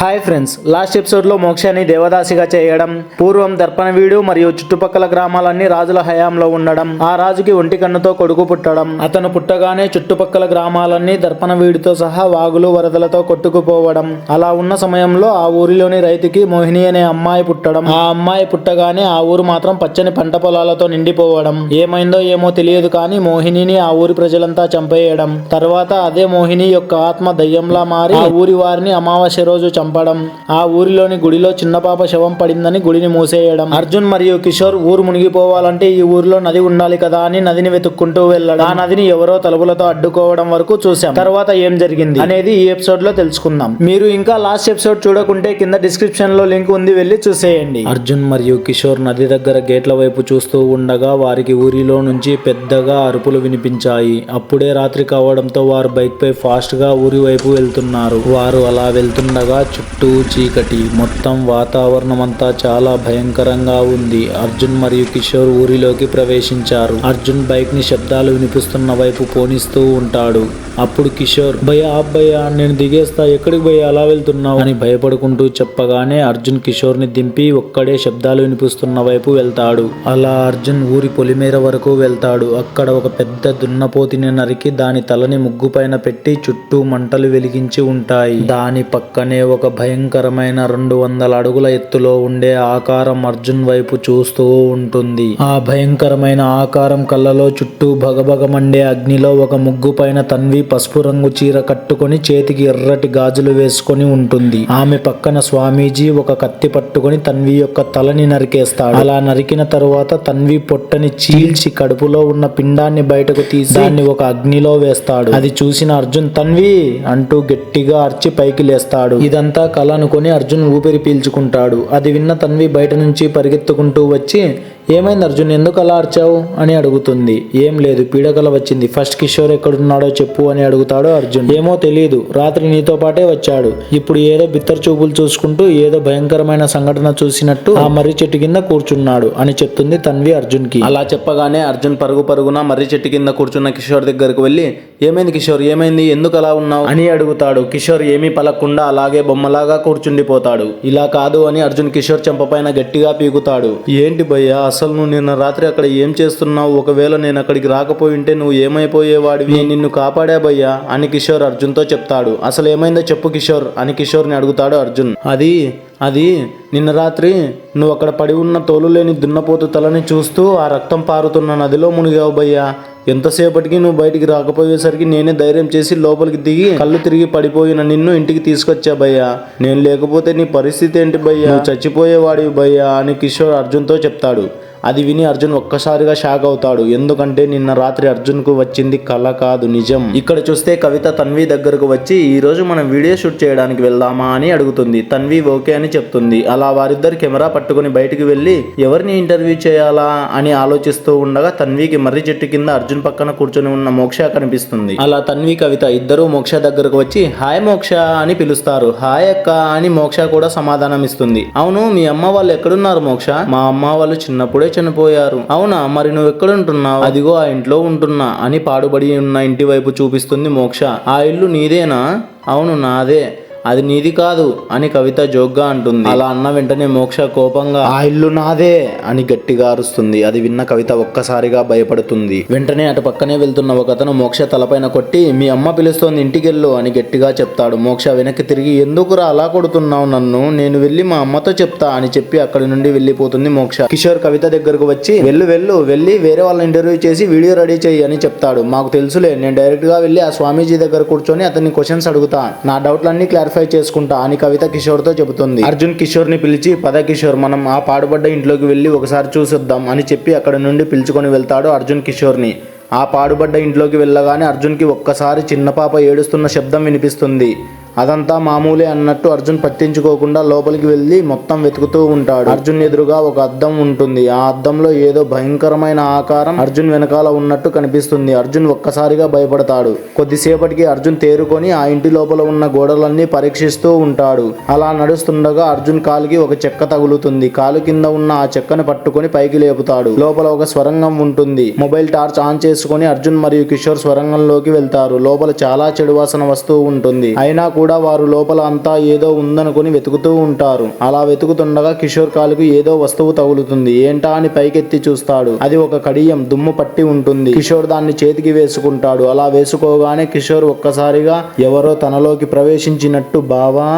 Hi friends last ఎపిసోడ్లో మోక్షాన్ని దేవదాసిగా చేయడం పూర్వం దర్పణవీడు మరియు చుట్టుపక్కల గ్రామాలన్నీ రాజుల హయాంలో ఉండడం ఆ రాజుకి ఒంటి కన్నుతో కొడుకు పుట్టడం అతను పుట్టగానే చుట్టుపక్కల గ్రామాలన్నీ దర్పణవీడితో సహా వాగులు వరదలతో కొట్టుకుపోవడం. అలా ఉన్న సమయంలో ఆ ఊరిలోని రైతుకి మోహిని అనే అమ్మాయి పుట్టడం. ఆ అమ్మాయి పుట్టగానే ఆ ఊరు మాత్రం పచ్చని పంట పొలాలతో నిండిపోవడం. ఏమైందో ఏమో తెలియదు కానీ మోహినిని ఆ ఊరి ప్రజలంతా చంపేయడం. తర్వాత అదే మోహిని యొక్క ఆత్మ దయ్యంలా మారి ఆ ఊరి వారిని అమావాస్య రోజు చంపడం ఆ ఊరిలోని గుడిలో చిన్నపాప శవం పడిందని గుడిని మూసేయడం. అర్జున్ మరియు కిషోర్ ఊరు మునిగిపోవాలంటే ఈ ఊరిలో నది ఉండాలి కదా అని నదిని వెతుక్కుంటూ వెళ్ళడం. ఆ నదిని ఎవరో తలుపులతో అడ్డుకోవడం వరకు చూసాం తర్వాత ఏం జరిగింది అనేది ఈ ఎపిసోడ్లో తెలుసుకుందాం. మీరు ఇంకా లాస్ట్ ఎపిసోడ్ చూడకుంటే కింద డిస్క్రిప్షన్లో లింక్ ఉంది వెళ్ళి చూసేయండి. అర్జున్ మరియు కిషోర్ నది దగ్గర గేట్ల వైపు చూస్తూ ఉండగా వారికి ఊరిలో నుంచి పెద్దగా అరుపులు వినిపించాయి. అప్పుడే రాత్రి కావడంతో వారు బైక్ పై ఫాస్ట్గా ఊరి వైపు వెళ్తున్నారు. వారు అలా వెళ్తుండగా చుట్టూ చీకటి మొత్తం వాతావరణం అంతా చాలా భయంకరంగా ఉంది. అర్జున్ మరియు కిషోర్ ఊరిలోకి ప్రవేశించారు. అర్జున్ బైక్ని శబ్దాలు వినిపిస్తున్న వైపు పోనిస్తూ ఉంటాడు. అప్పుడు కిషోర్ భయ అబ్బయ్య నేను దిగేస్తా. ఎక్కడికి భయ అలా వెళ్తున్నావు? అని భయపడుకుంటూ చెప్పగానే అర్జున్ కిషోర్ని దింపి ఒక్కడే శబ్దాలు వినిపిస్తున్న వైపు వెళ్తాడు. అలా అర్జున్ ఊరి పొలిమేర వరకు వెళ్తాడు. అక్కడ ఒక పెద్ద దున్నపోతిని నరికి దాని తలని ముగ్గు పైన పెట్టి చుట్టూ మంటలు వెలిగించి ఉంటాయి. దాని పక్కనే ఒక భయంకరమైన రెండు వందల అడుగుల ఎత్తులో ఉండే ఆకారం అర్జున్ వైపు చూస్తూ ఉంటుంది. ఆ భయంకరమైన ఆకారం కళ్ళలో చుట్టూ భగభగమండే అగ్నిలో ఒక ముగ్గు పైన తన్వి పసుపు రంగు చీర కట్టుకొని చేతికి ఎర్రటి గాజులు వేసుకొని ఉంటుంది. ఆమె పక్కన స్వామీజీ ఒక కత్తి పట్టుకొని తన్వి యొక్క తలని నరికేస్తాడు. అలా నరికిన తరువాత తన్వి పొట్టని చీల్చి కడుపులో ఉన్న పిండాన్ని బయటకు తీసి దాన్ని ఒక అగ్నిలో వేస్తాడు. అది చూసిన అర్జున్ తన్వి అంటూ గట్టిగా అర్చి పైకి లేస్తాడు. ఇదంతా కల అనుకుని అర్జున్ ఊపిరి పీల్చుకుంటాడు. అది విన్న తన్వి బయట నుంచి పరిగెత్తుకుంటూ వచ్చి ఏమైంది అర్జున్? ఎందుకు అలా అర్చావు? అని అడుగుతుంది. ఏం లేదు పీడకల వచ్చింది. ఫస్ట్ కిషోర్ ఎక్కడున్నాడో చెప్పు అని అడుగుతాడు అర్జున్. ఏమో తెలియదు రాత్రి నీతో పాటే వచ్చాడు. ఇప్పుడు ఏదో బిత్తర్ చూపులు చూసుకుంటూ ఏదో భయంకరమైన సంఘటన చూసినట్టు ఆ మర్రి చెట్టు కింద కూర్చున్నాడు అని చెప్తుంది తన్వి అర్జున్కి అలా చెప్పగానే అర్జున్ పరుగు పరుగున మర్రి చెట్టు కింద కూర్చున్న కిషోర్ దగ్గరకు వెళ్ళి ఏమైంది కిషోర్? ఏమైంది? ఎందుకు అలా ఉన్నావు? అని అడుగుతాడు. కిషోర్ ఏమీ పలకకుండా అలాగే బొమ్మలాగా కూర్చుండిపోతాడు. ఇలా కాదు అని అర్జున్ కిషోర్ చెంపపైన గట్టిగా పీకుతాడు. ఏంటి భయ్యా? అసలు నువ్వు నిన్న రాత్రి అక్కడ ఏం చేస్తున్నావు? ఒకవేళ నేను అక్కడికి రాకపోయి ఉంటే నువ్వు ఏమైపోయేవాడివి? నేను నిన్ను కాపాడా భయ్యా? అని కిషోర్ అర్జున్తో చెప్తాడు. అసలు ఏమైందో చెప్పు కిషోర్ అని కిషోర్ని అడుగుతాడు అర్జున్. అది అది నిన్న రాత్రి నువ్వు అక్కడ పడి ఉన్న తోలు లేని దున్నపోతు తలని చూస్తూ ఆ రక్తం పారుతున్న నదిలో మునిగావు భయ్యా. ఎంతసేపటికి నువ్వు బయటికి రాకపోయేసరికి నేనే ధైర్యం చేసి లోపలికి దిగి కళ్ళు తిరిగి పడిపోయిన నిన్ను ఇంటికి తీసుకొచ్చా భయ్యా. నేను లేకపోతే నీ పరిస్థితి ఏంటి భయ్యా? చచ్చిపోయేవాడివి భయ్యా అని కిషోర్ అర్జున్తో చెప్తాడు. అది విని అర్జున్ ఒక్కసారిగా షాక్ అవుతాడు. ఎందుకంటే నిన్న రాత్రి అర్జున్కు వచ్చింది కళ కాదు నిజం. ఇక్కడ చూస్తే కవిత తన్వి దగ్గరకు వచ్చి ఈ రోజు మనం వీడియో షూట్ చేయడానికి వెళ్దామా? అని అడుగుతుంది. తన్వి ఓకే అని చెప్తుంది. అలా వారిద్దరు కెమెరా పట్టుకుని బయటికి వెళ్ళి ఎవరిని ఇంటర్వ్యూ చేయాలా? అని ఆలోచిస్తూ ఉండగా తన్వికి మర్రి చెట్టు కింద అర్జున్ పక్కన కూర్చొని ఉన్న మోక్ష కనిపిస్తుంది. అలా తన్వి కవిత ఇద్దరు మోక్ష దగ్గరకు వచ్చి హాయ్ మోక్ష అని పిలుస్తారు. హాయ్ అక్క అని మోక్ష కూడా సమాధానం ఇస్తుంది అవును మీ అమ్మ వాళ్ళు ఎక్కడున్నారు మోక్ష? మా అమ్మ వాళ్ళు చిన్నప్పుడే చనిపోయారు అవునా మరి నువ్వు ఎక్కడుంటున్నావు అదిగో ఆ ఇంట్లో ఉంటున్నా అని పాడుబడి ఉన్న ఇంటి వైపు చూపిస్తుంది మోక్ష. ఆ ఇల్లు నీదేనా? అవును నాదే. అది నీది కాదు అని కవిత జోగ్గా అంటుంది. అలా అన్న వెంటనే మోక్ష కోపంగా ఆ ఇల్లు నాదే అని గట్టిగా అరుస్తుంది. అది విన్న కవిత ఒక్కసారిగా భయపడుతుంది. వెంటనే అటు పక్కనే వెళ్తున్న ఒక అతను మోక్ష తలపైన కొట్టి మీ అమ్మ పిలుస్తోంది ఇంటికెళ్ళు అని గట్టిగా చెప్తాడు. మోక్ష వెనక్కి తిరిగి ఎందుకురా అలా కొడుతున్నావు నన్ను? నేను వెళ్ళి మా అమ్మతో చెప్తా అని చెప్పి అక్కడి నుండి వెళ్ళిపోతుంది మోక్ష. కిషోర్ కవిత దగ్గరకు వచ్చి వెళ్ళు వెళ్ళు వెళ్ళి వేరే వాళ్ళ ఇంటర్వ్యూ చేసి వీడియో రెడీ చేయి అని చెప్తాడు. మాకు తెలుసులే నేను డైరెక్ట్గా వెళ్ళి ఆ స్వామీజీ దగ్గర కూర్చొని అతన్ని క్వశ్చన్స్ అడుగుతా. నా డౌట్లన్నీ క్లారిఫై చేసుకుంటా అని కవిత కిషోర్తో చెబుతుంది. అర్జున్ కిషోర్ని పిలిచి పద కిషోర్ మనం ఆ పాడుబడ్డ ఇంట్లోకి వెళ్ళి ఒకసారి చూసొద్దాం అని చెప్పి అక్కడ నుండి పిలుచుకొని వెళ్తాడు అర్జున్ కిషోర్ని ఆ పాడుబడ్డ ఇంట్లోకి వెళ్ళగానే అర్జున్కి ఒక్కసారి చిన్న పాప ఏడుస్తున్న శబ్దం వినిపిస్తుంది. అదంతా మామూలే అన్నట్టు అర్జున్ పట్టించుకోకుండా లోపలికి వెళ్ళి మొత్తం వెతుకుతూ ఉంటాడు. అర్జున్ ఎదురుగా ఒక అద్దం ఉంటుంది. ఆ అద్దంలో ఏదో భయంకరమైన ఆకారం అర్జున్ వెనకాల ఉన్నట్టు కనిపిస్తుంది. అర్జున్ ఒక్కసారిగా భయపడతాడు. కొద్దిసేపటికి అర్జున్ తేరుకొని ఆ ఇంటి లోపల ఉన్న గోడలన్నీ పరీక్షిస్తూ ఉంటాడు. అలా నడుస్తుండగా అర్జున్ కాలుకి ఒక చెక్క తగులుతుంది. కాలు కింద ఉన్న ఆ చెక్కను పట్టుకొని పైకి లేపుతాడు. లోపల ఒక స్వరంగం ఉంటుంది. మొబైల్ టార్చ్ ఆన్ చేసుకొని అర్జున్ మరియు కిషోర్ స్వరంగంలోకి వెళ్తారు. లోపల చాలా చెడు వాసన వస్తూ ఉంటుంది. అయినా కూడా వారు లోపల అంతా ఏదో ఉందనుకుని వెతుకుతూ ఉంటారు. అలా వెతుకుతుండగా కిషోర్ కాలుకు ఏదో వస్తువు తగులుతుంది. ఏంటా అని పైకెత్తి చూస్తాడు. అది ఒక కడియం దుమ్ము పట్టి ఉంటుంది. కిషోర్ దాన్ని చేతికి వేసుకుంటాడు. అలా వేసుకోగానే కిషోర్ ఒక్కసారిగా ఎవరో తనలోకి ప్రవేశించినట్టు బావా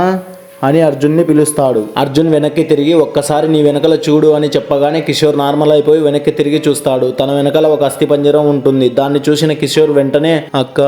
అని అర్జున్ని పిలుస్తాడు. అర్జున్ వెనక్కి తిరిగి ఒక్కసారి నీ వెనకల చూడు అని చెప్పగానే కిషోర్ నార్మల్ అయిపోయి వెనక్కి తిరిగి చూస్తాడు. తన వెనకాల ఒక అస్థి పంజరం ఉంటుంది. దాన్ని చూసిన కిషోర్ వెంటనే అక్క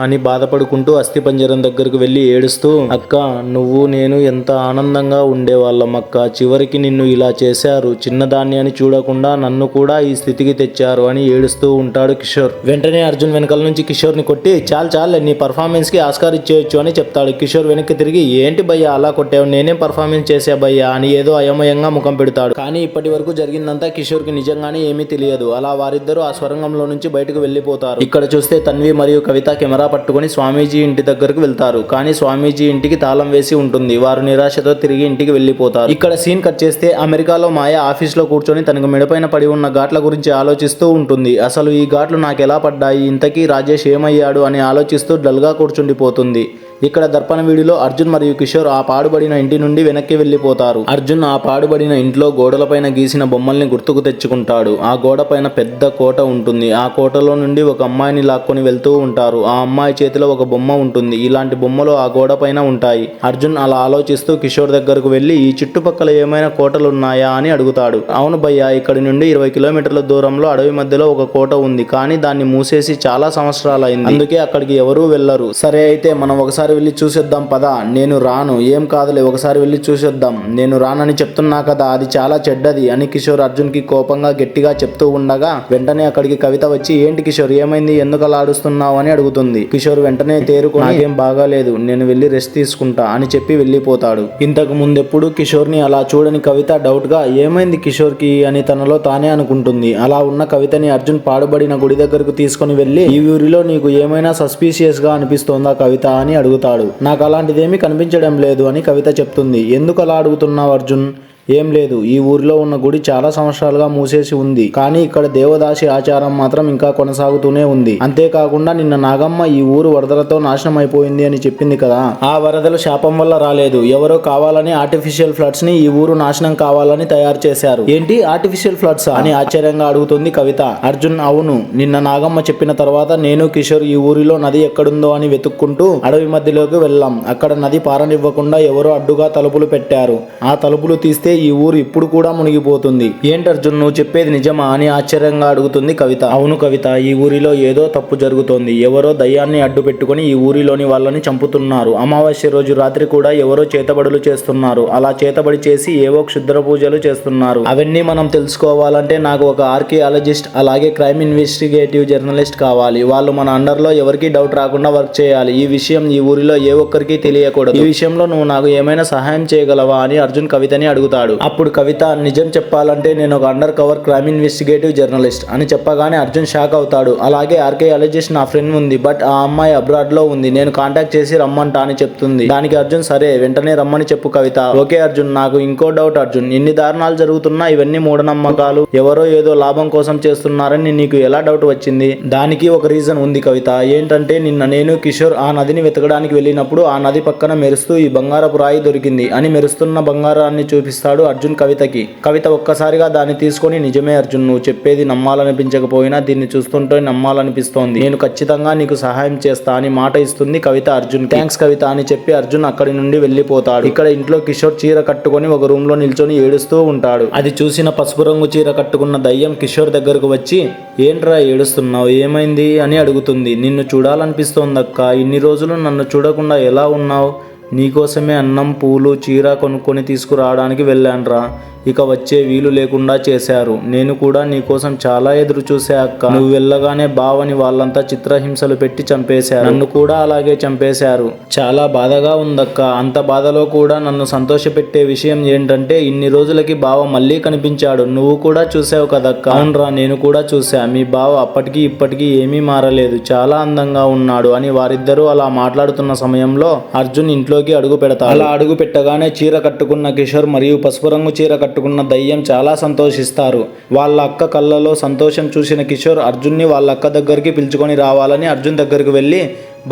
అని బాధపడుకుంటూ అస్థి పంజరం దగ్గరకు వెళ్ళి ఏడుస్తూ అక్క నువ్వు నేను ఎంత ఆనందంగా ఉండేవాళ్ళం అక్క. చివరికి నిన్ను ఇలా చేశారు. చిన్నదాన్ని అని చూడకుండా నన్ను కూడా ఈ స్థితికి తెచ్చారు అని ఏడుస్తూ ఉంటాడు కిషోర్. వెంటనే అర్జున్ వెనకాల నుంచి కిషోర్ని కొట్టి చాలు చాలు నీ పర్ఫార్మెన్స్కి ఆస్కార్ ఇచ్చేయచ్చు అని చెప్తాడు. కిషోర్ వెనక్కి తిరిగి ఏంటి భయ్య అలా కొట్టావు నేనేం పర్ఫార్మెన్స్ చేసా భయ్య అని ఏదో అయోమయంగా ముఖం పెడతాడు. కానీ ఇప్పటి వరకు జరిగిందంతా కిషోర్కి నిజంగానే ఏమీ తెలియదు. అలా వారిద్దరూ ఆ స్వరంగంలో నుంచి బయటకు వెళ్ళిపోతారు ఇక్కడ చూస్తే తన్వి మరియు కవిత కెమెరా పట్టుకుని స్వామీజీ ఇంటి దగ్గరకు వెళ్తారు. కానీ స్వామీజీ ఇంటికి తాళం వేసి ఉంటుంది. వారు నిరాశతో తిరిగి ఇంటికి వెళ్ళిపోతారు ఇక్కడ సీన్ కట్ చేస్తే అమెరికాలో మాయ ఆఫీస్లో కూర్చొని తనకు మెడపైన పడి ఉన్న ఘాట్ల గురించి ఆలోచిస్తూ ఉంటుంది. అసలు ఈ ఘాట్లు నాకు ఎలా పడ్డాయి? ఇంతకీ రాజేష్ ఏమయ్యాడు? అని ఆలోచిస్తూ డల్గా కూర్చుండిపోతుంది. ఇక్కడ దర్పణ వీడిలో అర్జున్ మరియు కిషోర్ ఆ పాడుబడిన ఇంటి నుండి వెనక్కి వెళ్ళిపోతారు అర్జున్ ఆ పాడుబడిన ఇంట్లో గోడలపైన గీసిన బొమ్మల్ని గుర్తుకు తెచ్చుకుంటాడు. ఆ గోడ పైన పెద్ద కోట ఉంటుంది. ఆ కోటలో నుండి ఒక అమ్మాయిని లాక్కొని వెళ్తూ ఉంటారు. ఆ అమ్మాయి చేతిలో ఒక బొమ్మ ఉంటుంది. ఇలాంటి బొమ్మలు ఆ గోడ పైన ఉంటాయి. అర్జున్ అలా ఆలోచిస్తూ కిషోర్ దగ్గరకు వెళ్ళి ఈ చుట్టుపక్కల ఏమైనా కోటలు ఉన్నాయా అని అడుగుతాడు. అవును భయ్య ఇక్కడి నుండి ఇరవై కిలోమీటర్ల దూరంలో అడవి మధ్యలో ఒక కోట ఉంది. కానీ దాన్ని మూసేసి చాలా సంవత్సరాలు అయింది అందుకే అక్కడికి ఎవరూ వెళ్ళరు. సరే అయితే మనం ఒకసారి వెళ్ళి చూసేద్దాం పదా. నేను రాను. ఏం కాదులే ఒకసారి వెళ్ళి చూసేద్దాం. నేను రానని చెప్తున్నా కదా అది చాలా చెడ్డది అని కిషోర్ అర్జున్కి కోపంగా గట్టిగా చెప్తూ ఉండగా వెంటనే అక్కడికి కవిత వచ్చి ఏంటి కిషోర్ ఏమైంది? ఎందుకు అలా ఆడుస్తున్నావు అని అడుగుతుంది. కిషోర్ వెంటనే తేరుకొని ఏం బాగాలేదు. నేను వెళ్ళి రెస్ట్ తీసుకుంటా అని చెప్పి వెళ్ళిపోతాడు. ఇంతకు ముందెప్పుడు కిషోర్ని అలా చూడని కవిత డౌట్గా ఏమైంది కిషోర్కి అని తనలో తానే అనుకుంటుంది. అలా ఉన్న కవితని అర్జున్ పాడుబడిన గుడి దగ్గరకు తీసుకొని వెళ్ళి ఈ ఊరిలో నీకు ఏమైనా సస్పీషియస్గా అనిపిస్తోందా కవిత? అని అడుగుతాడు. నాకు అలాంటిదేమీ కనిపించడం లేదు అని కవిత చెప్తుంది. ఎందుకు అలా అడుగుతున్నావు అర్జున్? ఏం లేదు. ఈ ఊరిలో ఉన్న గుడి చాలా సంవత్సరాలుగా మూసేసి ఉంది. కానీ ఇక్కడ దేవదాసి ఆచారం మాత్రం ఇంకా కొనసాగుతూనే ఉంది. అంతేకాకుండా నిన్న నాగమ్మ ఈ ఊరు వరదలతో నాశనం అయిపోయింది అని చెప్పింది కదా. ఆ వరదలు శాపం వల్ల రాలేదు. ఎవరో కావాలని ఆర్టిఫిషియల్ ఫ్లడ్స్ని ఈ ఊరు నాశనం కావాలని తయారు చేశారు. ఏంటి ఆర్టిఫిషియల్ ఫ్లడ్స్ అని ఆశ్చర్యంగా అడుగుతుంది కవిత. అర్జున్ అవును. నిన్న నాగమ్మ చెప్పిన తర్వాత నేను కిషోర్ ఈ ఊరిలో నది ఎక్కడుందో అని వెతుక్కుంటూ అడవి మధ్యలోకి వెళ్ళాం. అక్కడ నది పారనివ్వకుండా ఎవరో అడ్డుగా తలుపులు పెట్టారు. ఆ తలుపులు తీస్తే ఈ ఊరు ఇప్పుడు కూడా మునిగిపోతుంది. ఏంటి అర్జున్ నువ్వు చెప్పేది నిజమా అని ఆశ్చర్యంగా అడుగుతుంది కవిత. అవును కవిత ఈ ఊరిలో ఏదో తప్పు జరుగుతోంది. ఎవరో దయ్యాన్ని అడ్డు పెట్టుకుని ఈ ఊరిలోని వాళ్ళని చంపుతున్నారు. అమావాస్య రోజు రాత్రి కూడా ఎవరో చేతబడులు చేస్తున్నారు. అలా చేతబడి చేసి ఏవో క్షుద్ర పూజలు చేస్తున్నారు. అవన్నీ మనం తెలుసుకోవాలంటే నాకు ఒక ఆర్కియాలజిస్ట్ అలాగే క్రైమ్ ఇన్వెస్టిగేటివ్ జర్నలిస్ట్ కావాలి. వాళ్ళు మన అండర్లో ఎవరికి డౌట్ రాకుండా వర్క్ చేయాలి. ఈ విషయం ఈ ఊరిలో ఏ ఒక్కరికి తెలియకూడదు. ఈ విషయంలో నువ్వు నాకు ఏమైనా సహాయం చేయగలవా అని అర్జున్ కవితని అడుగుతాడు. అప్పుడు కవిత నిజం చెప్పాలంటే నేను ఒక undercover crime investigative journalist అని చెప్పగానే అర్జున్ షాక్ అవుతాడు. అలాగే ఆర్కియాలజిస్ట్ నా ఫ్రెండ్ ఉంది బట్ ఆ అమ్మాయి అబ్రాడ్లో ఉంది నేను కాంటాక్ట్ చేసి రమ్మంటా అని చెప్తుంది. దానికి అర్జున్ సరే వెంటనే రమ్మని చెప్పు కవిత. ఓకే అర్జున్ నాకు ఇంకో డౌట్ అర్జున్. ఇన్ని దారుణాలు జరుగుతున్నా ఇవన్నీ మూఢనమ్మకాలు. ఎవరో ఏదో లాభం కోసం చేస్తున్నారని నీకు ఎలా డౌట్ వచ్చింది? దానికి ఒక రీజన్ ఉంది కవిత. ఏంటంటే నిన్న నేను కిషోర్ ఆ నదిని వెతకడానికి వెళ్ళినప్పుడు ఆ నది పక్కన మెరుస్తూ ఈ బంగారపు రాయి దొరికింది. అని మెరుస్తున్న బంగారాన్ని చూపిస్తాడు అర్జున్ కవితకి. కవిత ఒక్కసారిగా దాన్ని తీసుకొని నిజమే అర్జున్ నువ్వు చెప్పేది నమ్మాలనిపించకపోయినా దీన్ని చూస్తుంటే నమ్మాలనిపిస్తోంది. నేను ఖచ్చితంగా నీకు సహాయం చేస్తా అని మాట ఇస్తుంది కవిత అర్జున్ థ్యాంక్స్ కవిత అని చెప్పి అర్జున్ అక్కడి నుండి వెళ్ళిపోతాడు. ఇక్కడ ఇంట్లో కిషోర్ చీర కట్టుకొని ఒక రూమ్లో నిల్చొని ఏడుస్తూ ఉంటాడు. అది చూసిన పసుపు రంగు చీర కట్టుకున్న దయ్యం కిషోర్ దగ్గరకు వచ్చి ఏంట్రా ఏడుస్తున్నావు? ఏమైంది? అని అడుగుతుంది. నిన్ను చూడాలనిపిస్తోందక్క. ఇన్ని రోజులు నన్ను చూడకుండా ఎలా ఉన్నావు? నీకోసమే అన్నం పూలు చీర కొనుక్కొని తీసుకురావడానికి వెళ్ళానురా. ఇక వచ్చే వీలు లేకుండా చేశారు. నేను కూడా నీకోసం చాలా ఎదురు చూసే అక్క. నువ్వు వెళ్ళగానే బావని వాళ్ళంతా చిత్రహింసలు పెట్టి చంపేశారు. నన్ను కూడా అలాగే చంపేశారు. చాలా బాధగా ఉందక్క. అంత బాధలో కూడా నన్ను సంతోషపెట్టే విషయం ఏంటంటే ఇన్ని రోజులకి బావ మళ్ళీ కనిపించాడు. నువ్వు కూడా చూసావు కదక్క. అవునరా నేను కూడా చూసా. మీ బావ అప్పటికి ఇప్పటికీ ఏమీ మారలేదు. చాలా అందంగా ఉన్నాడు అని వారిద్దరూ అలా మాట్లాడుతున్న సమయంలో అర్జున్ ఇంట్లో గదిలోకి అడుగు పెడతాడు. అలా అడుగు పెట్టగానే చీర కట్టుకున్న కిషోర్ మరియు పసుపు రంగు చీర కట్టుకున్న దయ్యం చాలా సంతోషిస్తారు. వాళ్ళ అక్క కళ్ళలో సంతోషం చూసిన కిషోర్ అర్జున్ని వాళ్ళ అక్క దగ్గరికి పిలుచుకొని రావాలని అర్జున్ దగ్గరికి వెళ్ళి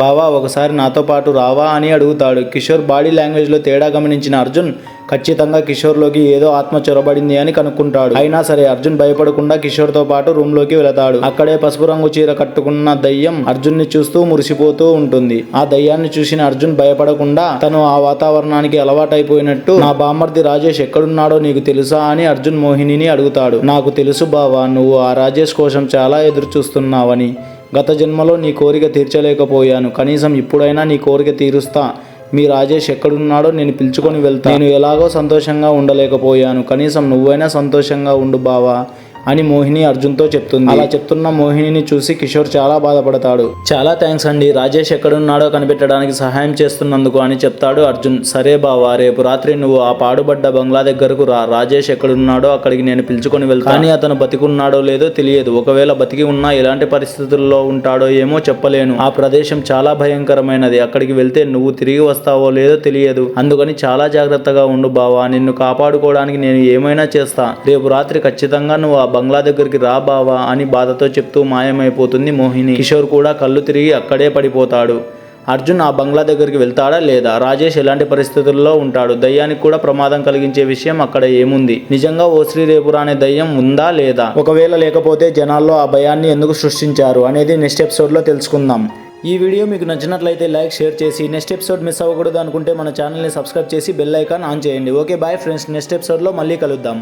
బావా ఒకసారి నాతో పాటు రావా అని అడుగుతాడు. కిషోర్ బాడీ లాంగ్వేజ్లో తేడా గమనించిన అర్జున్ ఖచ్చితంగా కిషోర్లోకి ఏదో ఆత్మ చొరబడింది అని కనుక్కుంటాడు. అయినా సరే అర్జున్ భయపడకుండా కిషోర్తో పాటు రూమ్లోకి వెళతాడు. అక్కడే పసుపు రంగు చీర కట్టుకున్న దయ్యం అర్జున్ని చూస్తూ మురిసిపోతూ ఉంటుంది. ఆ దయ్యాన్ని చూసిన అర్జున్ భయపడకుండా తను ఆ వాతావరణానికి అలవాటైపోయినట్టు నా బామ్మర్ది రాజేష్ ఎక్కడున్నాడో నీకు తెలుసా? అని అర్జున్ మోహినిని అడుగుతాడు. నాకు తెలుసు బావా నువ్వు ఆ రాజేష్ కోసం చాలా ఎదురు చూస్తున్నావని గత జన్మలో నీ కోరిక తీర్చలేకపోయాను. కనీసం ఇప్పుడైనా నీ కోరిక తీరుస్తా. మీ రాజేష్ ఎక్కడున్నాడో నేను పిలుచుకొని వెళ్తాను నేను ఎలాగో సంతోషంగా ఉండలేకపోయాను. కనీసం నువ్వైనా సంతోషంగా ఉండు బావా. అని మోహిని అర్జున్తో చెప్తుంది. అలా చెప్తున్న మోహినిని చూసి కిషోర్ చాలా బాధపడతాడు. చాలా థ్యాంక్స్ అండి. రాజేష్ ఎక్కడున్నాడో కనిపెట్టడానికి సహాయం చేస్తున్నందుకు అని చెప్తాడు అర్జున్. సరే బావా రేపు రాత్రి నువ్వు ఆ పాడుబడ్డ బంగ్లా దగ్గరకు రా. రాజేష్ ఎక్కడున్నాడో అక్కడికి నేను పిలుచుకొని వెళ్తాను. కానీ అతను బతికున్నాడో లేదో తెలియదు. ఒకవేళ బతికి ఉన్నా ఎలాంటి పరిస్థితుల్లో ఉంటాడో ఏమో చెప్పలేను. ఆ ప్రదేశం చాలా భయంకరమైనది. అక్కడికి వెళ్తే నువ్వు తిరిగి వస్తావో లేదో తెలియదు. అందుకని చాలా జాగ్రత్తగా ఉండు బావా. నిన్ను కాపాడుకోవడానికి నేను ఏమైనా చేస్తా. రేపు రాత్రి ఖచ్చితంగా నువ్వు ఆ బంగ్లా దగ్గరికి రా బావా అని బాధతో చెప్తూ మాయమైపోతుంది మోహిని. కిషోర్ కూడా కళ్ళు తిరిగి అక్కడే పడిపోతాడు. అర్జున్ ఆ బంగ్లా దగ్గరికి వెళ్తాడా లేదా? రాజేష్ ఎలాంటి పరిస్థితుల్లో ఉంటాడు? దయ్యానికి కూడా ప్రమాదం కలిగించే విషయం అక్కడ ఏముంది? నిజంగా ఓ శ్రీ రేపురా అనే దయ్యం ఉందా లేదా? ఒకవేళ లేకపోతే జనాల్లో ఆ భయాన్ని ఎందుకు సృష్టించారు అనేది నెక్స్ట్ ఎపిసోడ్లో తెలుసుకుందాం. ఈ వీడియో మీకు నచ్చినట్లయితే లైక్ షేర్ చేసి నెక్స్ట్ ఎపిసోడ్ మిస్ అవ్వకూడదు అనుకుంటే మన ఛానల్ని సబ్స్క్రైబ్ చేసి బెల్ ఐకాన్ ఆన్ చేయండి. Okay bye friends. నెక్స్ట్ ఎపిసోడ్లో మళ్ళీ కలుద్దాం.